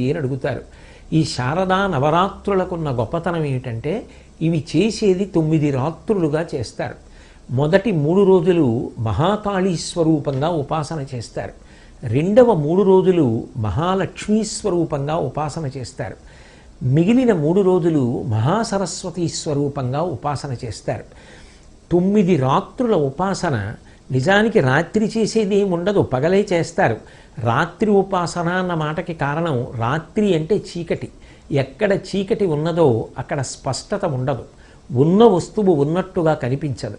వచ్చింది అని అడుగుతారు. ఈ శారదా నవరాత్రులకున్న గొప్పతనం ఏమిటంటే ఇవి చేసేది తొమ్మిది రాత్రులుగా చేస్తారు. మొదటి మూడు రోజులు మహాకాళీ స్వరూపంగా ఉపాసన చేస్తారు. రెండవ మూడు రోజులు మహాలక్ష్మీ స్వరూపంగా ఉపాసన చేస్తారు. మిగిలిన మూడు రోజులు మహాసరస్వతి స్వరూపంగా ఉపాసన చేస్తారు. తొమ్మిది రాత్రుల ఉపాసన నిజానికి రాత్రి చేసేది ఏమి ఉండదు పగలే చేస్తారు. రాత్రి ఉపాసన అన్న మాటకి కారణం రాత్రి అంటే చీకటి. ఎక్కడ చీకటి ఉన్నదో అక్కడ స్పష్టత ఉండదు. ఉన్న వస్తువు ఉన్నట్టుగా కనిపించదు.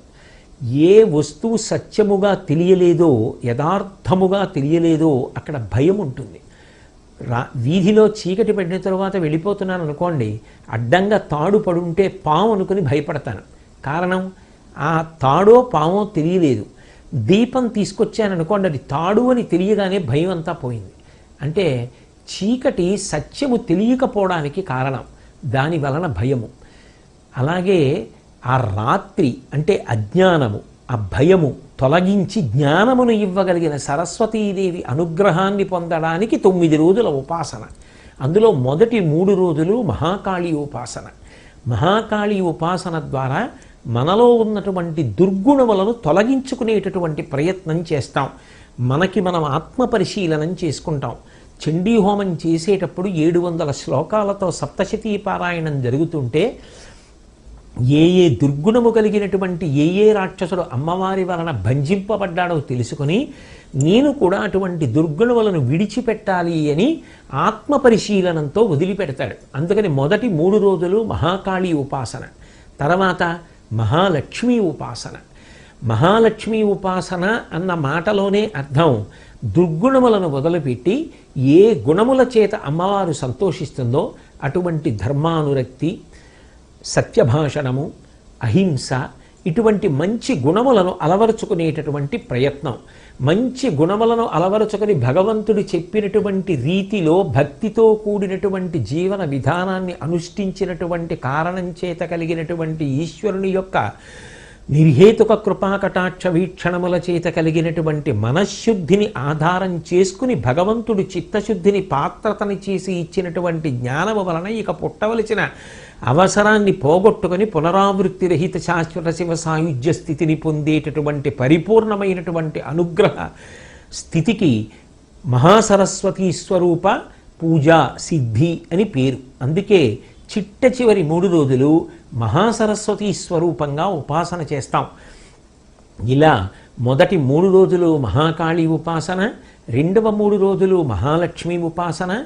ఏ వస్తువు సత్యముగా తెలియలేదో యథార్థముగా తెలియలేదో అక్కడ భయం ఉంటుంది. రా వీధిలో చీకటి పడిన తర్వాత వెళ్ళిపోతున్నాను అనుకోండి అడ్డంగా తాడు పడుంటే పాము అనుకుని భయపడతాను. కారణం ఆ తాడో పామో తెలియలేదు. దీపం తీసుకొచ్చాను అనుకోండి అది తాడు అని తెలియగానే భయం అంతా పోయింది. అంటే చీకటి సత్యము తెలియకపోవడానికి కారణం దాని వలన భయము. అలాగే ఆ రాత్రి అంటే అజ్ఞానము ఆ భయము తొలగించి జ్ఞానమును ఇవ్వగలిగిన సరస్వతీదేవి అనుగ్రహాన్ని పొందడానికి తొమ్మిది రోజుల ఉపాసన. అందులో మొదటి మూడు రోజులు మహాకాళీ ఉపాసన. మహాకాళీ ఉపాసన ద్వారా మనలో ఉన్నటువంటి దుర్గుణములను తొలగించుకునేటటువంటి ప్రయత్నం చేస్తాం. మనకి మనం ఆత్మ పరిశీలనం చేసుకుంటాం. చండీ హోమం చేసేటప్పుడు ఏడు వందల శ్లోకాలతో సప్తశతీ పారాయణం జరుగుతుంటే ఏ ఏ దుర్గుణము కలిగినటువంటి ఏ ఏ రాక్షసుడు అమ్మవారి వలన భంజింపబడ్డాడో తెలుసుకొని నేను కూడా అటువంటి దుర్గుణములను విడిచిపెట్టాలి అని ఆత్మ పరిశీలనంతో వదిలిపెడతాడు. అందుకని మొదటి మూడు రోజులు మహాకాళీ ఉపాసన. తర్వాత మహాలక్ష్మి ఉపాసన. మహాలక్ష్మి ఉపాసన అన్న మాటలోనే అర్థం దుర్గుణములను వదిలిపెట్టి ఏ గుణముల చేత అమ్మవారు సంతోషిస్తుందో అటువంటి ధర్మానురక్తి సత్యభాషణము అహింస ఇటువంటి మంచి గుణములను అలవరుచుకునేటటువంటి ప్రయత్నం. మంచి గుణములను అలవరుచుకొని భగవంతుడు చెప్పినటువంటి రీతిలో భక్తితో కూడినటువంటి జీవన విధానాన్ని అనుష్ఠించినటువంటి కారణం చేత కలిగినటువంటి ఈశ్వరుని యొక్క నిర్హేతుక కృపాకటాక్ష వీక్షణముల చేత కలిగినటువంటి మనశ్శుద్ధిని ఆధారం చేసుకుని భగవంతుడు చిత్తశుద్ధిని పాత్రతని చేసి ఇచ్చినటువంటి జ్ఞానము వలన ఇక పుట్టవలసిన అవసరాన్ని పోగొట్టుకుని పునరావృత్తి రహిత శాశ్వత శివ సాయుధ్య స్థితిని పొందేటటువంటి పరిపూర్ణమైనటువంటి అనుగ్రహ స్థితికి మహాసరస్వతీ స్వరూప పూజ సిద్ధి అని పేరు. అందుకే చిట్ట చివరి మూడు రోజులు మహాసరస్వతి స్వరూపంగా ఉపాసన చేస్తాం. ఇలా మొదటి మూడు రోజులు మహాకాళి ఉపాసన రెండవ మూడు రోజులు మహాలక్ష్మి ఉపాసన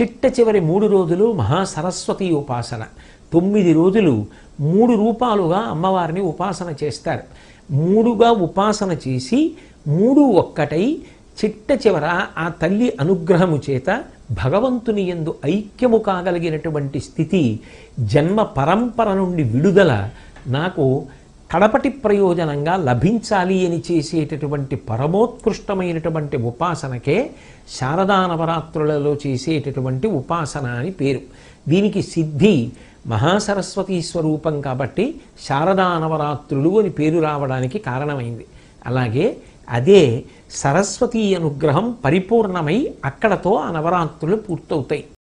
చిట్ట చివరి మూడు రోజులు మహాసరస్వతి ఉపాసన. తొమ్మిది రోజులు మూడు రూపాలుగా అమ్మవారిని ఉపాసన చేస్తారు. మూడుగా ఉపాసన చేసి మూడు ఒక్కటై చిట్ట చివర ఆ తల్లి అనుగ్రహము చేత భగవంతుని ఎందు ఐక్యము కాగలిగినటువంటి స్థితి జన్మ పరంపర నుండి విడుదల నాకు కడపటి ప్రయోజనంగా లభించాలి అని చేసేటటువంటి పరమోత్కృష్టమైనటువంటి ఉపాసనకే శారదా నవరాత్రులలో చేసేటటువంటి ఉపాసన అని పేరు. దీనికి సిద్ధి మహాసరస్వతీ స్వరూపం కాబట్టి శారదా నవరాత్రులు అని పేరు రావడానికి కారణమైంది. అలాగే అదే సరస్వతీ అనుగ్రహం పరిపూర్ణమై అక్కడతో అనవరాంతులు పూర్తవుతాయి.